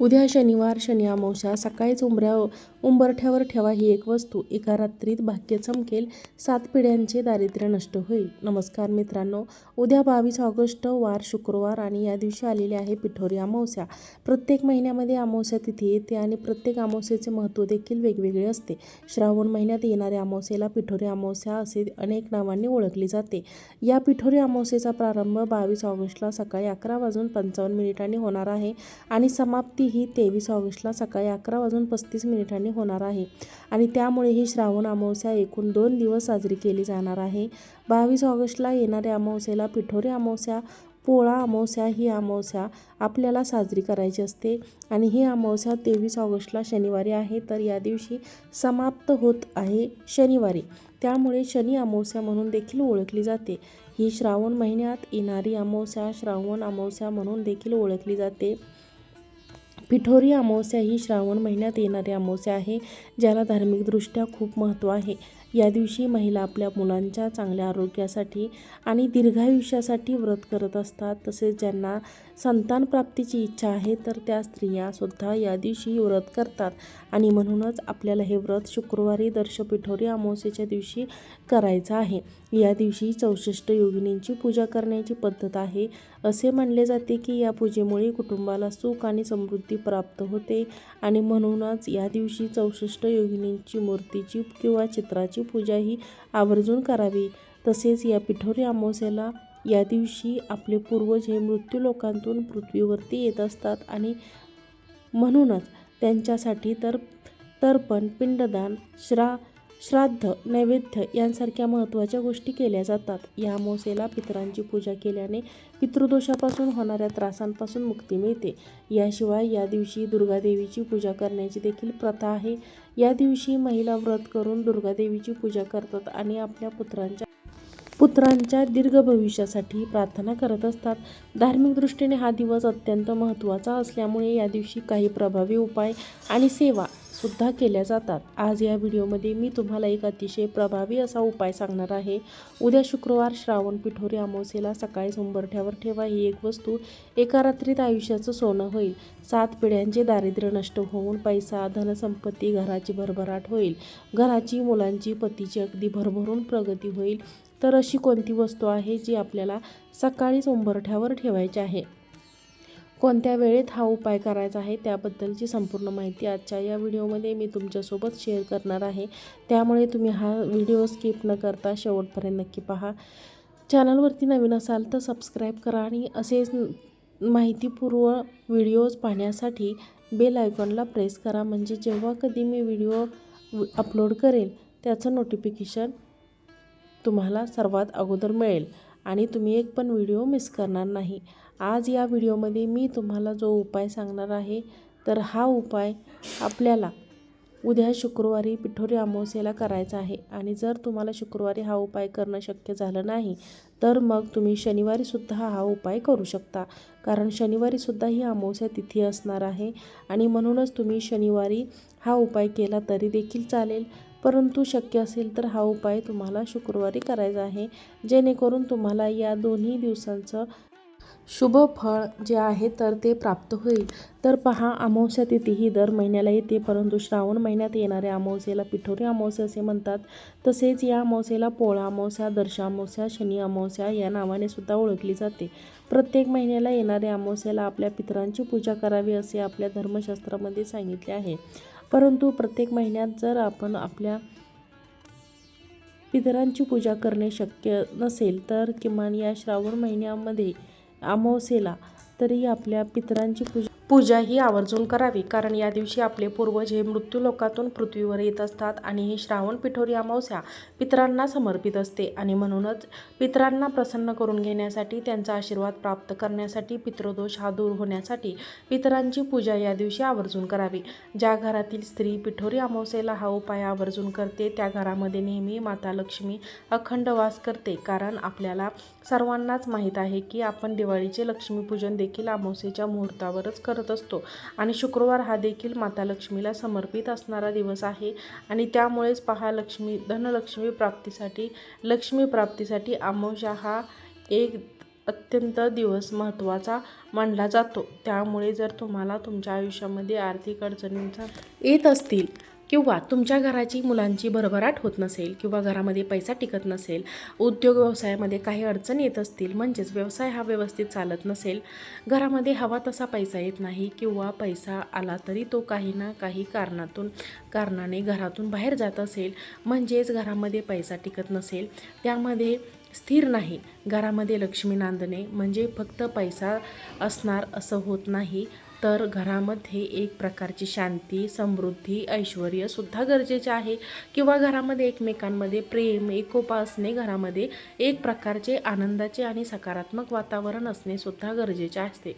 उद्या शनिवार शनी अमावस्या सकाळीच उंबऱ्या उंबरठ्यावर ठेवा ही एक वस्तू. एका रात्रीत भाग्य चमकेल सात पिढ्यांचे दारिद्र्य नष्ट होईल. नमस्कार मित्रांनो उद्या बावीस ऑगस्ट वार शुक्रवार आणि या दिवशी आलेली आहे पिठोरी अमावस्या. प्रत्येक महिन्यामध्ये अमावस्या तिथी येते आणि प्रत्येक अमावस्येचे महत्त्व देखील वेगवेगळे असते. श्रावण महिन्यात येणाऱ्या अमावस्येला पिठोरी अमावस्या असे अनेक नावांनी ओळखली जाते. या पिठोरी अमावस्येचा प्रारंभ बावीस ऑगस्टला सकाळी अकरा वाजून पंचावन्न मिनिटांनी होणार आहे आणि समाप्ती ही तेवीस ऑगस्टला सकाळी अकरा वाजून पस्तीस मिनिटांनी होणार आहे. आणि त्यामुळे ही श्रावण अमावस्या एकूण दोन दिवस साजरी केली जाणार आहे. बावीस ऑगस्टला येणाऱ्या अमावस्येला पिठोरी अमावस्या पोळा अमावस्या ही अमावस्या आपल्याला साजरी करायची असते. आणि ही अमावस्या तेवीस ऑगस्टला शनिवारी आहे. तर या दिवशी समाप्त होत आहे शनिवारी. त्यामुळे शनी अमावस्या म्हणून देखील ओळखली जाते. ही श्रावण महिन्यात येणारी अमावस्या श्रावण अमावस्या म्हणून देखील ओळखली जाते. पिठोरी अमावस्या ही श्रावण महिन्यात येणारी अमावस्या आहे ज्याला धार्मिकदृष्ट्या खूप महत्त्व आहे. या दिवशी महिला आपल्या मुलांच्या चांगल्या आरोग्यासाठी आणि दीर्घायुष्यासाठी व्रत करत असतात. तसेच ज्यांना संतान प्राप्तीची इच्छा आहे तर त्या स्त्रियासुद्धा या दिवशी व्रत करतात. आणि म्हणूनच आपल्याला हे व्रत शुक्रवारी दर्श पिठोरी अमावस्येच्या दिवशी करायचं आहे. या दिवशी चौसष्ट योगिनींची पूजा करण्याची पद्धत आहे. असे म्हणले जाते की या पूजेमुळे कुटुंबाला सुख आणि समृद्धी प्राप्त होते. आणि म्हणूनच या दिवशी चौसष्ट योगिनींची मूर्तीची किंवा चित्राची पूजा ही आवर्जून करावी. तसेच या पिठोरी अमावस्येला या दिवशी आपले पूर्वज हे मृत्यू लोकांतून पृथ्वीवरती येत असतात आणि म्हणूनच त्यांच्यासाठी तर तर्पण पिंडदान श्रा श्राद्ध नैवेद्य यांसारख्या महत्त्वाच्या गोष्टी केल्या जातात. या अमावस्येला पितरांची पूजा केल्याने पितृदोषापासून होणाऱ्या त्रासांपासून मुक्ती मिळते. याशिवाय या दिवशी दुर्गादेवीची पूजा करण्याची देखील प्रथा आहे. या दिवशी महिला व्रत करून दुर्गादेवीची पूजा करतात आणि आपल्या पुत्रांच्या पुत्रांच्या दीर्घ भविष्यासाठी प्रार्थना करत असतात. धार्मिक दृष्टीने हा दिवस अत्यंत महत्त्वाचा असल्यामुळे या दिवशी काही प्रभावी उपाय आणि सेवा सुद्धा केल्या जातात. आज या व्हिडिओमध्ये मी तुम्हाला एक अतिशय प्रभावी असा उपाय सांगणार आहे. उद्या शुक्रवार श्रावण पिठोरी अमावस्येला सकाळी सोंबरठ्यावर ठेवा. ही एक वस्तू एका रात्रीत आयुष्याचं सोनं होईल. सात पिढ्यांचे दारिद्र्य नष्ट होऊन पैसा धनसंपत्ती घराची भरभराट होईल. घराची मुलांची पतीची अगदी भरभरून प्रगती होईल. तर अशी कोणती वस्तू आहे जी आपल्याला सकाळीच उंबरठ्यावर ठेवायची आहे? कोणत्या वेळेत हा उपाय करायचा आहे त्याबद्दलची संपूर्ण माहिती आजच्या या व्हिडिओमध्ये मी तुमच्यासोबत शेअर करणार आहे. त्यामुळे तुम्ही हा व्हिडिओ स्किप न करता शेवटपर्यंत नक्की पहा. चॅनलवरती नवीन असाल तर सबस्क्राईब करा आणि असेच माहितीपूर्व व्हिडिओज पाहण्यासाठी बेल आयकॉनला प्रेस करा. म्हणजे जेव्हा कधी मी व्हिडिओ अपलोड करेल त्याचं नोटिफिकेशन तुम्हाला सर्वात अगोदर मिळेल आणि तुम्ही एक पण व्हिडिओ मिस करणार नाही. आज या व्हिडिओमध्ये मी तुम्हाला जो उपाय सांगणार आहे तर हा उपाय आपल्याला उद्या शुक्रवारी पिठोरी अमावस्येला करायचा आहे आणि जर तुम्हाला शुक्रवारी हा उपाय करणं शक्य झालं नाही तर मग तुम्ही शनिवारीसुद्धा हा उपाय करू शकता. कारण शनिवारीसुद्धा ही अमावस्या तिथी असणार आहे आणि म्हणूनच तुम्ही शनिवारी हा उपाय केला तरी देखील चालेल. परंतु शक्य असेल तर हा उपाय तुम्हाला शुक्रवारी करायचा आहे. जेणेकरून तुम्हाला या दोन्ही दिवसांचं शुभ फळ जे आहे तर ते प्राप्त होईल. तर पहा अमावस्या तिथी ही दर महिन्याला येते परंतु श्रावण महिन्यात येणाऱ्या अमावस्येला पिठोरी अमावस्या असे म्हणतात. तसेच या अमावस्येला पोळा अमावस्या दर्शा अमावस्या शनी अमावस्या या नावाने सुद्धा ओळखली जाते. प्रत्येक महिन्याला येणाऱ्या अमावस्येला आपल्या पितरांची पूजा करावी असे आपल्या धर्मशास्त्रामध्ये सांगितले आहे. परंतु प्रत्येक महिन्यात जर आपण आपल्या पितरांची पूजा करणे शक्य नसेल तर किमान या श्रावण महिन्यामध्ये अमावस्येला तरी आपल्या पितरांची पूजा पूजा ही आवर्जून करावी. कारण या दिवशी आपले पूर्वज हे मृत्यूलोकातून पृथ्वीवर येत असतात आणि ही श्रावण पिठोरी अमावस्या पितरांना समर्पित असते. आणि म्हणूनच पितरांना प्रसन्न करून घेण्यासाठी त्यांचा आशीर्वाद प्राप्त करण्यासाठी पितृदोष हा दूर होण्यासाठी पितरांची पूजा या दिवशी आवर्जून करावी. ज्या घरातील स्त्री पिठोरी अमावस्येला हा उपाय आवर्जून करते त्या घरामध्ये नेहमी माता लक्ष्मी अखंड वास करते. कारण आपल्याला सर्वांनाच माहीत आहे की आपण दिवाळीचे लक्ष्मीपूजन देखील अमावस्येच्या मुहूर्तावरच करत. करत असतो. आणि शुक्रवार हा देखील माता लक्ष्मीला समर्पित असणारा दिवस आहे. आणि त्यामुळेच पहा लक्ष्मी धनलक्ष्मी प्राप्तीसाठी लक्ष्मी प्राप्तीसाठी आमोशा हा एक अत्यंत दिवस महत्त्वाचा मानला जातो. त्यामुळे जर तुम्हाला तुमच्या आयुष्यामध्ये आर्थिक अडचणींचा येत असतील किंवा तुमच्या घराची मुलांची भरभराट होत नसेल किंवा घरामध्ये पैसा टिकत नसेल उद्योग व्यवसायामध्ये काही अडचण येत असतील म्हणजेच व्यवसाय हा व्यवस्थित चालत नसेल घरामध्ये हवा तसा पैसा येत नाही किंवा पैसा आला तरी तो काही ना काही कारणातून कारणाने घरातून बाहेर जात असेल म्हणजेच घरामध्ये पैसा टिकत नसेल त्यामध्ये स्थिर नाही. घरामध्ये लक्ष्मी नांदणे म्हणजे फक्त पैसा असणार असं होत नाही. तर घरामध्ये एक प्रकारची शांती समृद्धी ऐश्वर्यसुद्धा गरजेचे आहे. किंवा घरामध्ये एकमेकांमध्ये प्रेम एकोपा असणे घरामध्ये एक प्रकारचे आनंदाचे आणि सकारात्मक वातावरण असणे सुद्धा गरजेचे असते.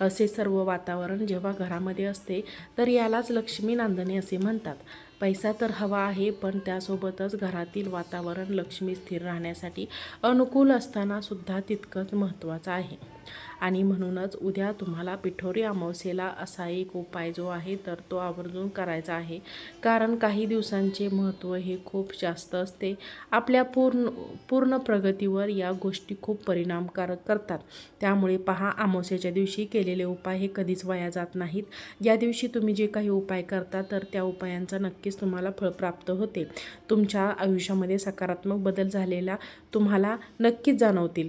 असे सर्व वातावरण जेव्हा घरामध्ये असते तर यालाच लक्ष्मी नांदणे असे म्हणतात. पैसा तर हवा आहे पण त्यासोबतच घरातील वातावरण लक्ष्मी स्थिर राहण्यासाठी अनुकूल असताना सुद्धा तितकंच महत्त्वाचं आहे. आणि म्हणूनच उद्या तुम्हाला पिठोरी अमावस्येला असा एक उपाय जो आहे तर तो आवर्जून करायचा आहे. कारण काही दिवसांचे महत्त्व हे खूप जास्त असते. आपल्या पूर्ण पूर्ण प्रगतीवर या गोष्टी खूप परिणामकारक करतात. त्यामुळे पहा अमावस्येच्या दिवशी केलेले उपाय हे कधीच वाया जात नाहीत. या दिवशी तुम्ही जे काही उपाय करता तर त्या उपायांचा नक्की नक्कीच तुम्हाला फळ प्राप्त होते. तुमच्या आयुष्यामध्ये सकारात्मक बदल झालेला तुम्हाला नक्कीच जाणवतील.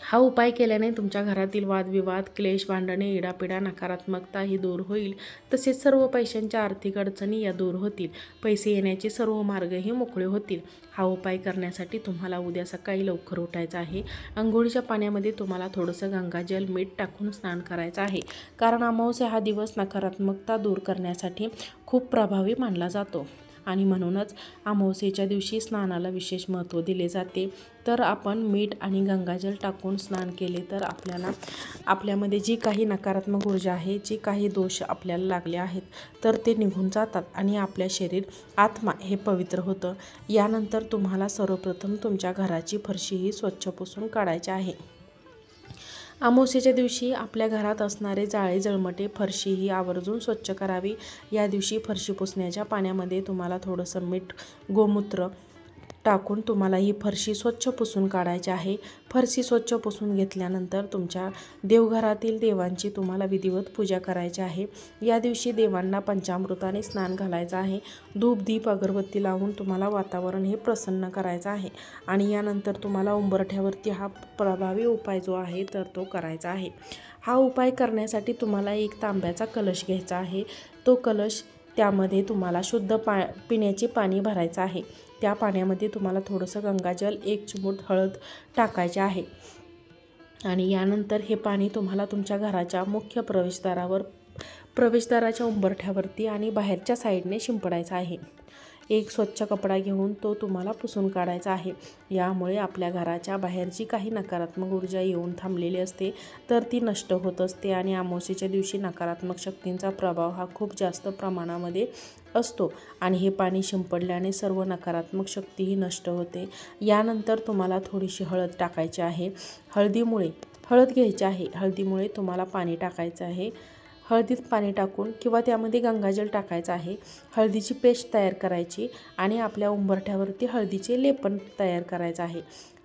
हा उपाय केल्याने तुमच्या घरातील वादविवाद क्लेश भांडणे इडापिडा नकारात्मकता ही दूर होईल. तसेच सर्व पैशांच्या आर्थिक अडचणी या दूर होतील. पैसे येण्याचे सर्व मार्गही मोकळे होतील. हा उपाय करण्यासाठी तुम्हाला उद्या सकाळी लवकर उठायचं आहे. अंघोळीच्या पाण्यामध्ये तुम्हाला थोडंसं गंगाजल मीठ टाकून स्नान करायचं आहे. कारण अमावस्या हा दिवस नकारात्मकता दूर करण्यासाठी खूप प्रभावी मानला जातो. आणि म्हणूनच अमावस्येच्या दिवशी स्नानाला विशेष महत्त्व दिले जाते. तर आपण मीठ आणि गंगाजल टाकून स्नान केले तर आपल्याला आपल्यामध्ये जी काही नकारात्मक ऊर्जा आहे जी काही दोष आपल्याला लागले आहेत तर ते निघून जातात आणि आपल्या शरीर आत्मा हे पवित्र होतं. यानंतर तुम्हाला सर्वप्रथम तुमच्या घराची फरशीही स्वच्छ पुसून काढायची आहे. अमावस्येच्या दिवशी आपल्या घरात असणारे जाळे जळमटे फरशी ही आवर्जून स्वच्छ करावी. या दिवशी फरशी पुसण्याच्या पाण्यामध्ये तुम्हाला थोडंसं मीठ गोमूत्र टाकून तुम्हाला ही फरशी स्वच्छ पुसून काढायची आहे. फरशी स्वच्छ पुसून घेतल्यानंतर तुमच्या देवघरातील देवांची तुम्हाला विधिवत पूजा करायची आहे. या दिवशी देवांना पंचामृताने स्नान घालायचं आहे. धूप दीप अगरबत्ती लावून तुम्हाला वातावरण हे प्रसन्न करायचं आहे. आणि यानंतर तुम्हाला उंबरठ्यावरती हा प्रभावी उपाय जो आहे तर तो करायचा आहे. हा उपाय करण्यासाठी तुम्हाला एक तांब्याचा कलश घ्यायचा आहे. तो कलश त्यामध्ये तुम्हाला शुद्ध पा पिण्याचे पाणी भरायचं आहे. त्या पाण्यामध्ये तुम्हाला थोडंसं गंगाजल एक चिमूट हळद टाकायचे आहे. आणि यानंतर हे पाणी तुम्हाला तुमच्या घराच्या मुख्य प्रवेशद्वारावर प्रवेशद्वाराच्या उंबरठ्यावरती आणि बाहेरच्या साईडने शिंपडायचं आहे. एक स्वच्छ कपडा घेऊन तो तुम्हाला पुसून काढायचा आहे. यामुळे आपल्या घराच्या बाहेरची काही नकारात्मक ऊर्जा येऊन थांबलेली असते तर ती नष्ट होत असते आणि अमावस्येच्या दिवशी नकारात्मक शक्तींचा प्रभाव हा खूप जास्त प्रमाणामध्ये असतो आणि हे पाणी शिंपडल्याने सर्व नकारात्मक शक्तीही नष्ट होते. यानंतर तुम्हाला थोडीशी हळद टाकायची आहे. हळदीमुळे हळद घ्यायची आहे. हळदीमुळे तुम्हाला पाणी टाकायचं आहे. हळदीत पाणी टाकून किंवा त्यामध्ये गंगाजल टाकायचं आहे. हळदीची पेस्ट तयार करायची आणि आपल्या उंबरठ्यावरती हळदीचे लेपन तयार करायचं आहे.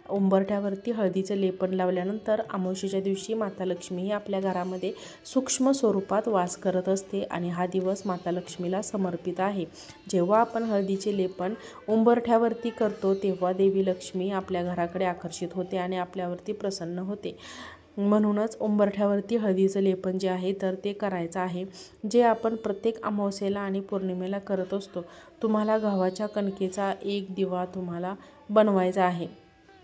उंबरठ्यावरती हळदीचं लेपन लावल्यानंतर अमावशीच्या दिवशी माता लक्ष्मी ही आपल्या घरामध्ये सूक्ष्म स्वरूपात वास करत असते आणि हा दिवस माता लक्ष्मीला समर्पित आहे. जेव्हा आपण हळदीचे लेपन उंबरठ्यावरती करतो तेव्हा देवी लक्ष्मी आपल्या घराकडे आकर्षित होते आणि आपल्यावरती प्रसन्न होते. म्हणूनच उंबरठ्यावरती हळदीचं लेपन जे आहे तर ते करायचं आहे. जे आपण प्रत्येक अमावस्येला आणि पौर्णिमेला करत असतो तुम्हाला गव्हाच्या कणकेचा एक दिवा तुम्हाला बनवायचा आहे.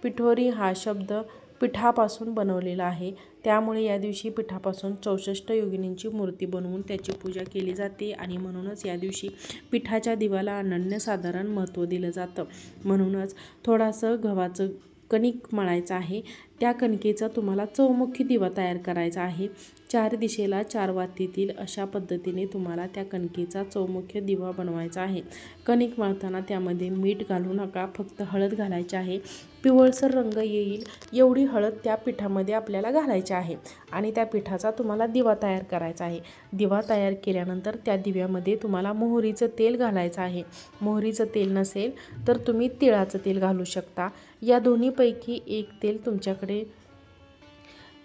पिठोरी हा शब्द पिठापासून बनवलेला आहे. त्यामुळे या दिवशी पिठापासून चौसष्ट योगिनींची मूर्ती बनवून त्याची पूजा केली जाते आणि म्हणूनच या दिवशी पिठाच्या दिवाला अनन्यसाधारण महत्त्व दिलं जातं. म्हणूनच थोडासं गव्हाचं कणिक मळायचं आहे. त्या कणकेचा तुम्हाला चौमुखी दिवा तयार करायचा आहे. चार दिशेला चार वातीतील अशा पद्धतीने तुम्हाला त्या कणकेचा चौमुख्य दिवा बनवायचा आहे. कणिक मळताना त्यामध्ये मीठ घालू नका फक्त हळद घालायची आहे. पिवळसर रंग येईल एवढी हळद त्या पिठामध्ये आपल्याला घालायची आहे आणि त्या पिठाचा तुम्हाला दिवा तयार करायचा आहे. दिवा तयार केल्यानंतर त्या दिव्यामध्ये तुम्हाला मोहरीचं तेल घालायचं आहे. मोहरीचं तेल नसेल तर तुम्ही तिळाचं तेल घालू शकता. या दोन्हीपैकी एक तेल तुमच्याकडे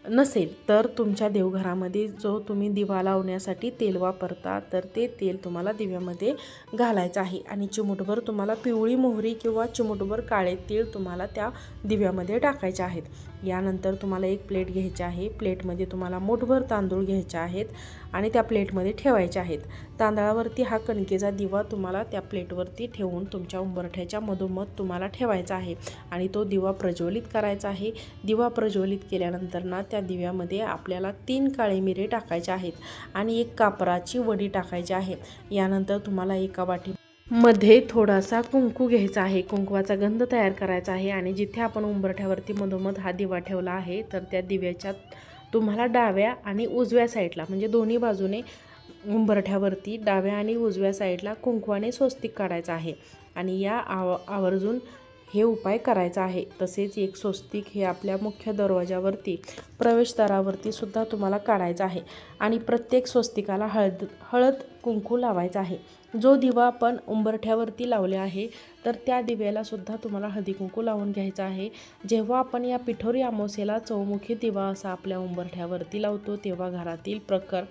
नसेल तर तुमच्या देवघरामध्ये जो तुम्ही दिवा लावण्यासाठी तेल वापरता तर ते तेल तुम्हाला दिव्यामध्ये घालायचं आहे. आणि चिमूटभर तुम्हाला पिवळी मोहरी किंवा चिमूटभर काळे तीळ तुम्हाला त्या दिव्यामध्ये टाकायचे आहेत. यानंतर तुम्हाला एक प्लेट घ्यायची आहे. प्लेटमध्ये तुम्हाला मोठभर तांदूळ घ्यायचे आहेत आणि त्या प्लेटमध्ये ठेवायचे आहेत. तांदळावरती हा कणकेचा दिवा तुम्हाला त्या प्लेटवरती ठेवून तुमच्या उंबरठ्याच्या मधोमध तुम्हाला ठेवायचा आहे आणि तो दिवा प्रज्वलित करायचा आहे. दिवा प्रज्वलित केल्यानंतर ना त्या दिव्यामध्ये आपल्याला तीन काळे मिरे टाकायचे आहेत आणि एक कापराची वडी टाकायची आहे. यानंतर तुम्हाला एका वाटी मध्ये थोडासा कुंकू घ्यायचा आहे. कुंकवाचा गंध तयार करायचा आहे आणि जिथे आपण उंबरठ्यावरती मधोमध हा दिवा ठेवला आहे तर त्या दिव्याच्या तुम्हाला डाव्या आणि उजव्या साईडला म्हणजे दोन्ही बाजूने उंबरठ्यावरती डाव्या आणि उजव्या साईडला कुंकवाने स्वस्तिक काढायचं आहे. आणि या आव आवर्जून हे उपाय करायचा आहे. तसेच एक स्वस्तिक हे आपल्या मुख्य दरवाजावरती प्रवेशद्वारावरती सुद्धा तुम्हाला काढायचं आहे. आणि प्रत्येक स्वस्तिकाला हळद हळद कुंकू लावायचा आहे. जो दिवा आपण उंबरठ्यावरती लावले आहे तर त्या दिव्याला सुद्धा तुम्हाला हळदी कुंकू लावून घ्यायचा आहे. जेव्हा आपण या पिठोरी अमावस्येला चौमुखी दिवा असा आपल्या उंबरठ्यावरती लावतो तेव्हा घरातील प्रखर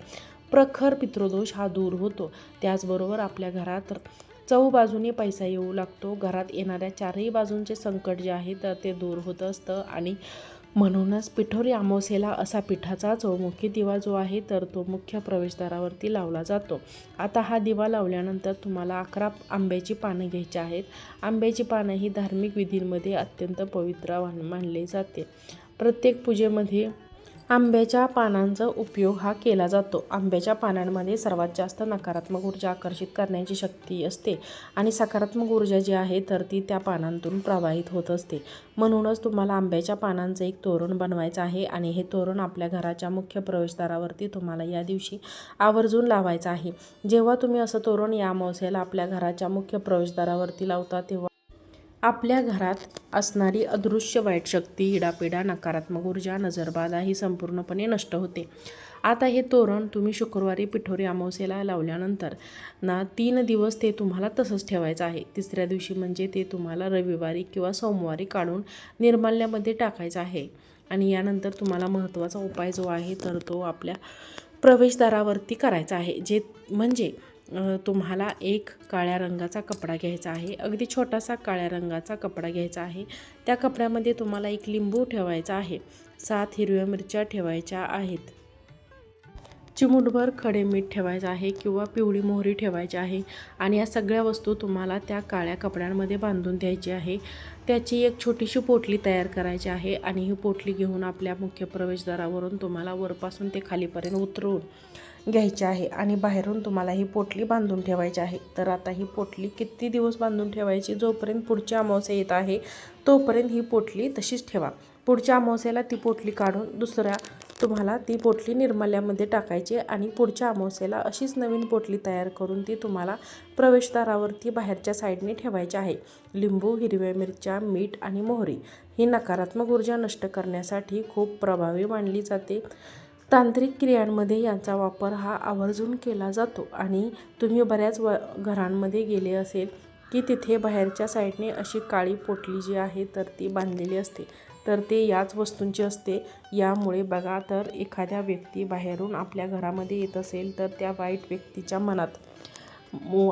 प्रखर पितृदोष हा दूर होतो. त्याचबरोबर आपल्या घरात चौ बाजूने पैसा येऊ लागतो. घरात येणाऱ्या चारही बाजूंचे संकट जे आहे तर ते दूर होत असतं. आणि म्हणूनच पिठोरी अमावस्येला असा पिठाचा चौमुखी दिवा जो आहे तर तो मुख्य प्रवेशद्वारावरती लावला जातो. आता हा दिवा लावल्यानंतर तुम्हाला अकरा आंब्याची पानं घ्यायची आहेत. आंब्याची पानं ही धार्मिक विधींमध्ये अत्यंत पवित्र मानले जाते. प्रत्येक पूजेमध्ये आंब्याच्या पानांचा उपयोग हा केला जातो. आंब्याच्या पानांमध्ये सर्वात जास्त नकारात्मक ऊर्जा आकर्षित करण्याची शक्ती असते आणि सकारात्मक ऊर्जा जी आहे तर ती त्या पानांतून प्रवाहित होत असते. म्हणूनच तुम्हाला आंब्याच्या पानांचं एक तोरण बनवायचं आहे आणि हे तोरण आपल्या घराच्या मुख्य प्रवेशद्वारावरती तुम्हाला या दिवशी आवर्जून लावायचं आहे. जेव्हा तुम्ही असं तोरण या अमावस्याला आपल्या घराच्या मुख्य प्रवेशद्वारावरती लावता तेव्हा आपल्या घरात असणारी अदृश्य वाईट शक्ती इडापिडा नकारात्मक ऊर्जा नजरबाधा ही संपूर्णपणे नष्ट होते. आता हे तोरण तुम्ही शुक्रवारी पिठोरी अमावस्येला लावल्यानंतर ना तीन दिवस ते तुम्हाला तसंच ठेवायचं आहे. तिसऱ्या दिवशी म्हणजे ते तुम्हाला रविवारी किंवा सोमवारी काढून निर्माल्यामध्ये टाकायचं आहे. आणि यानंतर तुम्हाला महत्त्वाचा उपाय जो आहे तर तो आपल्या प्रवेशद्वारावरती करायचा आहे. जे म्हणजे तुम्हाला एक काळ्या रंगाचा कपडा घ्यायचा आहे. अगदी छोटासा काळ्या रंगाचा कपडा घ्यायचा आहे. त्या कपड्यामध्ये तुम्हाला एक लिंबू ठेवायचा आहे. सात हिरव्या मिरच्या ठेवायच्या आहेत. चिमूटभर खडे मीठ ठेवायचं आहे किंवा पिवळी मोहरी ठेवायची आहे आणि या सगळ्या वस्तू तुम्हाला त्या काळ्या कपड्यांमध्ये बांधून द्यायची आहे. त्याची एक छोटीशी पोटली तयार करायची आहे आणि ही पोटली घेऊन आपल्या मुख्य प्रवेशद्वारावरून तुम्हाला वरपासून ते खालीपर्यंत उतरवून घ्यायची आहे आणि बाहेरून तुम्हाला ही पोटली बांधून ठेवायची आहे. तर आता ही पोटली किती दिवस बांधून ठेवायची? जोपर्यंत पुढच्या अमावस्या येत आहे तोपर्यंत ही पोटली तशीच ठेवा. पुढच्या अमावस्याला ती पोटली काढून दुसऱ्या तुम्हाला ती पोटली निर्माल्यामध्ये टाकायची आणि पुढच्या अमावस्येला अशीच नवीन पोटली तयार करून ती तुम्हाला प्रवेशद्वारावरती बाहेरच्या साईडने ठेवायची आहे. लिंबू हिरव्या मिरच्या मीठ आणि मोहरी ही नकारात्मक ऊर्जा नष्ट करण्यासाठी खूप प्रभावी मानली जाते. तांत्रिक क्रियांमध्ये यांचा वापर हा आवर्जून केला जातो आणि तुम्ही बऱ्याच व घरांमध्ये गेले असेल की तिथे बाहेरच्या साईडने अशी काळी पोटली जी आहे तर ती बांधलेली असते. तर ते याच वस्तूंची असते. यामुळे बघा तर एखाद्या व्यक्ती बाहेरून आपल्या घरामध्ये येत असेल तर त्या वाईट व्यक्तीच्या मनात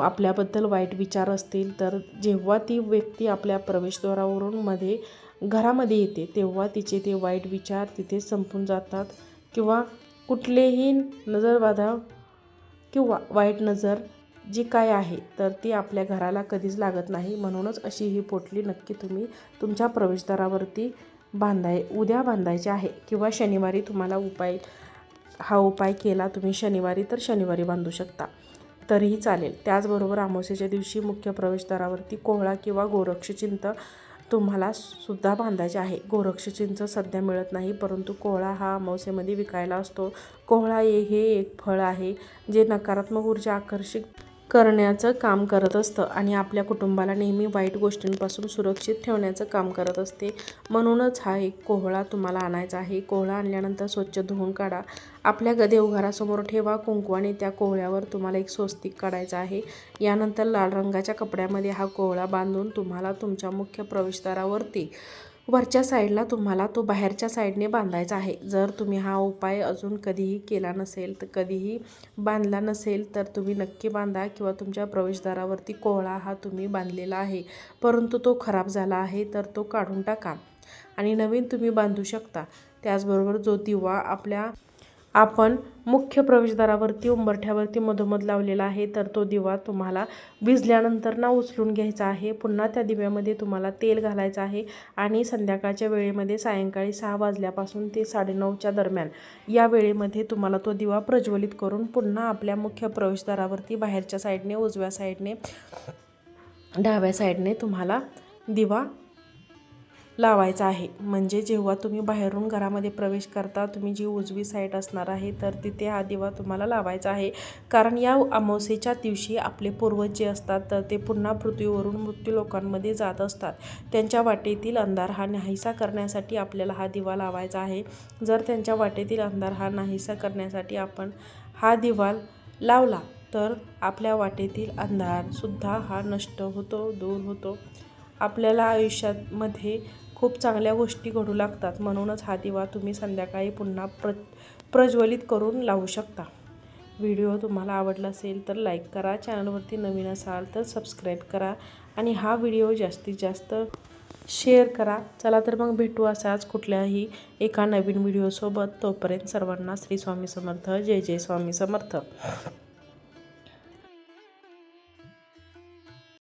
आपल्याबद्दल वाईट विचार असतील तर जेव्हा ती व्यक्ती आपल्या प्रवेशद्वारावरून मध्ये घरामध्ये येते तेव्हा तिचे ते वाईट विचार तिथे संपून जातात. किंवा कुठलेही नजरबाधा किंवा वाईट नजर जी काय आहे तर ती आपल्या घराला कधीच लागत नाही. म्हणूनच अशी ही पोटली नक्की तुम्ही तुमच्या प्रवेशद्वारावरती बांधाय उद्या बांधायचे आहे किंवा शनिवारी तुम्हाला उपाय हा उपाय केला तुम्ही शनिवारी तर शनिवारी बांधू शकता. तरीही चालेल. त्याचबरोबर अमावस्येच्या दिवशी मुख्य प्रवेशद्वारावरती कोहळा किंवा गोरक्षचिंत तुम्हाला सुद्धा बांधायचे आहे. गोरक्षचिंच सध्या मिळत नाही परंतु कोहळा हा अमावस्येमध्ये विकायला असतो. कोहळा हे हे एक फळ आहे जे नकारात्मक ऊर्जा आकर्षित करण्याचं काम करत असतं आणि आपल्या कुटुंबाला नेहमी वाईट गोष्टींपासून सुरक्षित ठेवण्याचं काम करत असते. म्हणूनच हा एक कोहळा तुम्हाला आणायचा आहे. कोहळा आणल्यानंतर स्वच्छ धुवून काढा. आपल्या ग देवघरासमोर ठेवा आणि त्या कोहळ्यावर तुम्हाला एक स्वस्तिक काढायचा आहे. यानंतर लाल रंगाच्या कपड्यामध्ये हा कोहळा बांधून तुम्हाला तुमच्या मुख्य प्रवेशद्वारावरती वरच्या साईडला तुम्हाला तो बाहेरच्या साईडने बांधायचा आहे. जर तुम्ही हा उपाय अजून कधीही केला नसेल तर कधीही बांधला नसेल तर तुम्ही नक्की बांधा किंवा तुमच्या प्रवेशद्वारावरती कोहळा हा तुम्ही बांधलेला आहे. परंतु तो खराब झाला आहे तर तो काढून टाका आणि नवीन तुम्ही बांधू शकता. त्याचबरोबर जो दिवा आपल्या आपण मुख्य प्रवेशद्वारावरती उंबरठ्यावरती मधोमध लावलेला आहे तर तो दिवा तुम्हाला भिजल्यानंतर ना उचलून घ्यायचा आहे. पुन्हा त्या दिव्यामध्ये तुम्हाला तेल घालायचं आहे आणि संध्याकाळच्या वेळेमध्ये सायंकाळी सहा वाजल्यापासून ते साडेनऊच्या दरम्यान या वेळेमध्ये तुम्हाला तो दिवा प्रज्वलित करून पुन्हा आपल्या मुख्य प्रवेशद्वारावरती बाहेरच्या साईडने उजव्या साईडने डाव्या साईडने तुम्हाला दिवा लावायचा आहे. म्हणजे जेव्हा तुम्ही बाहेरून घरामध्ये प्रवेश करता तुम्ही जी उजवी साईड असणार आहे तर तिथे हा दिवा तुम्हाला लावायचा आहे. कारण या अमावस्येच्या दिवशी आपले पूर्वज जे असतात तर ते पुन्हा पृथ्वीवरून मृत्यू लोकांमध्ये जात असतात. त्यांच्या वाटेतील अंधार हा नाहीसा करण्यासाठी आपल्याला हा दिवा लावायचा आहे. जर त्यांच्या वाटेतील अंधार हा नाहीसा करण्यासाठी आपण हा दिवा लावला तर आपल्या वाटेतील अंधारसुद्धा हा नष्ट होतो दूर होतो. आपल्याला आयुष्यामध्ये खूप चांगल्या गोष्टी घडू लागतात. म्हणूनच हा दिवा तुम्ही संध्याकाळी पुन्हा प्र प्रज्वलित करून लावू शकता. व्हिडिओ तुम्हाला आवडला असेल तर लाईक करा चॅनलवरती नवीन असाल तर सबस्क्राईब करा आणि हा व्हिडिओ जास्तीत जास्त शेअर करा. चला तर मग भेटू असाच कुठल्याही एका नवीन व्हिडिओसोबत. तोपर्यंत सर्वांना श्री स्वामी समर्थ. जय जय स्वामी समर्थ.